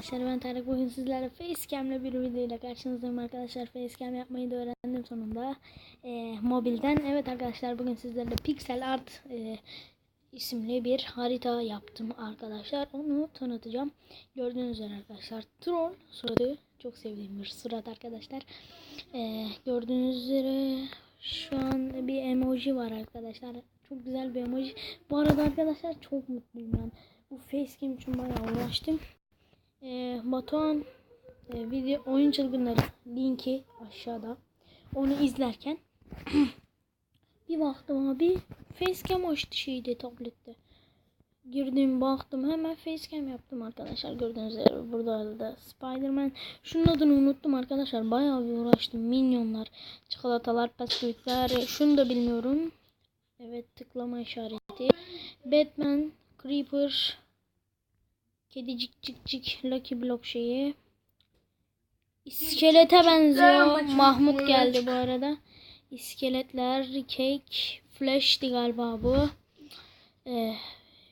arkadaşlar. Ben Tarık. Bugün sizlerle facecam'le bir videoyla karşınızdayım arkadaşlar. Facecam yapmayı da öğrendim sonunda. Ee, mobilden. Evet arkadaşlar bugün sizlerle pixel art e, isimli bir harita yaptım arkadaşlar. Onu tanıtacağım. Gördüğünüz üzere arkadaşlar troll soyadı çok sevdiğim bir surat arkadaşlar. Ee, gördüğünüz üzere şu an bir emoji var arkadaşlar. Çok güzel bir emoji. Bu arada arkadaşlar çok mutluyum ben. Bu facecam için bayağı uğraştım ee, Batuhan e, video oyun çılgınları linki aşağıda. Onu izlerken bir baktım abi facecam açtı şeyde tablette. Girdim baktım hemen facecam yaptım arkadaşlar. Gördüğünüz üzere burada da Spiderman. Şunun adını unuttum arkadaşlar. Bayağı bir uğraştım. Minyonlar, çikolatalar, bisküvitler. Şunu da bilmiyorum. Evet tıklama işareti. Batman, Creeper, Kedicik cik cik Lucky Block şeyi. İskelete benziyor. Mahmut geldi bu arada. İskeletler, Cake, Flash'ti galiba bu. Ee,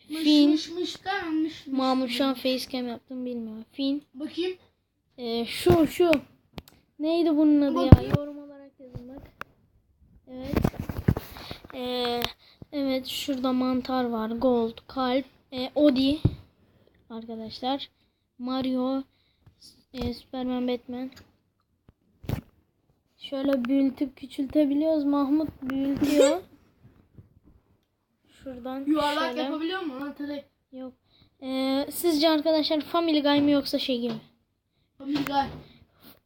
Fin. Mış mış kalmış. Mahmut şu an facecam yaptım bilmiyorum. Fin. Bakayım. Ee, şu şu. Neydi bunun adı ya? Yorum olarak yazın bak. Evet. Ee, evet şurada mantar var. Gold, kalp, e, Odi arkadaşlar. Mario, e, Superman, Batman. Şöyle büyütüp küçültebiliyoruz. Mahmut büyütüyor. Şuradan Yuvarlak şöyle. yapabiliyor musun? lan Tele? Yok. Ee, sizce arkadaşlar Family Guy mı yoksa şey gibi? Family Guy.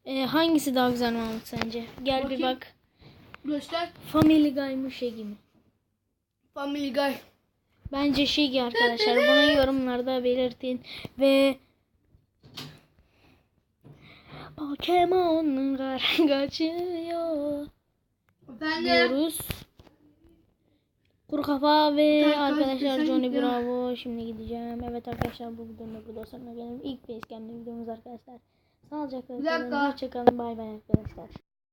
Ee, hangisi daha güzel Mahmut sence? Gel bir Bakayım. bak. Göster. Family Guy mı şey gibi? Family Guy. Bence şey gibi arkadaşlar. Bunu yorumlarda belirtin. Ve Pokemon'lar kaçıyor diyoruz. Kuru kafa ve Kanka, arkadaşlar Johnny ya. Bravo. Şimdi gideceğim. Evet arkadaşlar bu videonun da burada sonuna gelelim. İlk facecam'li videomuz arkadaşlar. Sağlıcakla kalın. Hoşçakalın. Bay bay arkadaşlar.